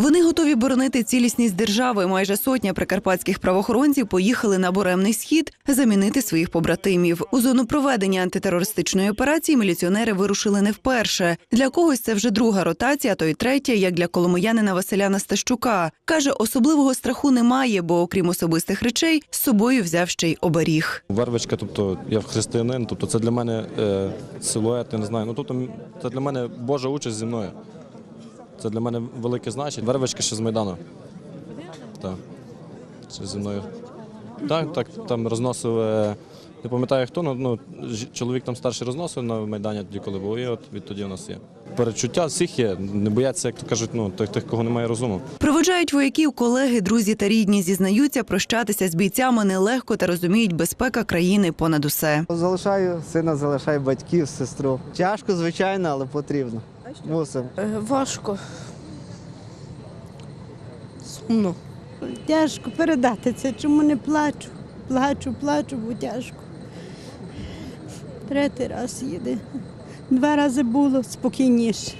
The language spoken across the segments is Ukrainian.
Вони готові боронити цілісність держави. Майже сотня прикарпатських правоохоронців поїхали на буремний схід замінити своїх побратимів. У зону проведення антитерористичної операції міліціонери вирушили не вперше. Для когось це вже друга ротація, а то й третя, як для коломиянина Василя Настащука. каже, особливого страху немає, бо окрім особистих речей з собою взяв ще й оберіг. Вервичка, тобто я християнин, тобто це для мене е, силует, я не знаю. Ну тобто це для мене Божа участь зі мною. Це для мене велике значення. Вервичка ще з Майдану. Так. Ще зі мною. Так, так, там розносив. е, Не пам'ятаю хто, ну, ну чоловік там старший розносив на Майдані тоді, коли був, і от відтоді у нас є. Перечуття всіх є, не бояться, як то кажуть, ну, тих, тих, кого немає розуму. Проводжають вояків колеги, друзі та рідні. Зізнаються, прощатися з бійцями нелегко та розуміють безпека країни понад усе. Залишаю сина, залишаю батьків, сестру. Тяжко, звичайно, але потрібно. Мусимо. Е, Важко. Сумно. Тяжко передати це, чому не плачу. Плачу, плачу, бо тяжко. Третій раз їде. Два рази було спокійніше.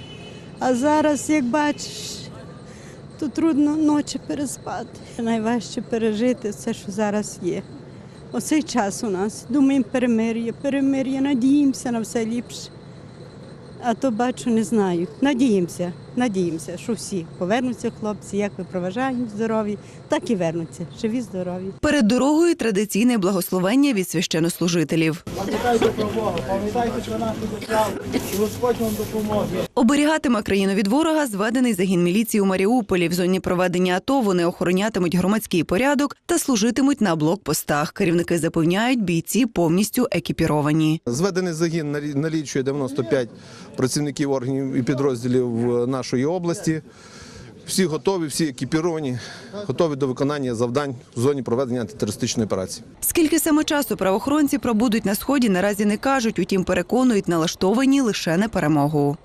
А зараз, як бачиш, то трудно ночі переспати. Найважче пережити все, що зараз є. Оцей час у нас. Думаємо, перемир'я, перемир'я, надіємося на все ліпше. А то бачу, не знаю. Надіємося, надіємося, що всі повернуться хлопці, як ви проважаємо здорові, так і вернуться, живі, здорові. Перед дорогою традиційне благословення від священнослужителів. Пам'ятайте про Бога, пам'ятайте про нашу державу, і Господь вам допоможе. Оберігатиме країну від ворога зведений загін міліції у Маріуполі. В зоні проведення АТО вони охоронятимуть громадський порядок та служитимуть на блокпостах. Керівники запевняють, бійці повністю екіпіровані. Зведений загін налі- налічує 95 працівників органів і підрозділів е, нашої області. Всі готові, всі екіпіровані, готові до виконання завдань в зоні проведення антитерористичної операції. Скільки саме часу правоохоронці пробудуть на сході, наразі не кажуть, утім переконують, налаштовані лише на перемогу.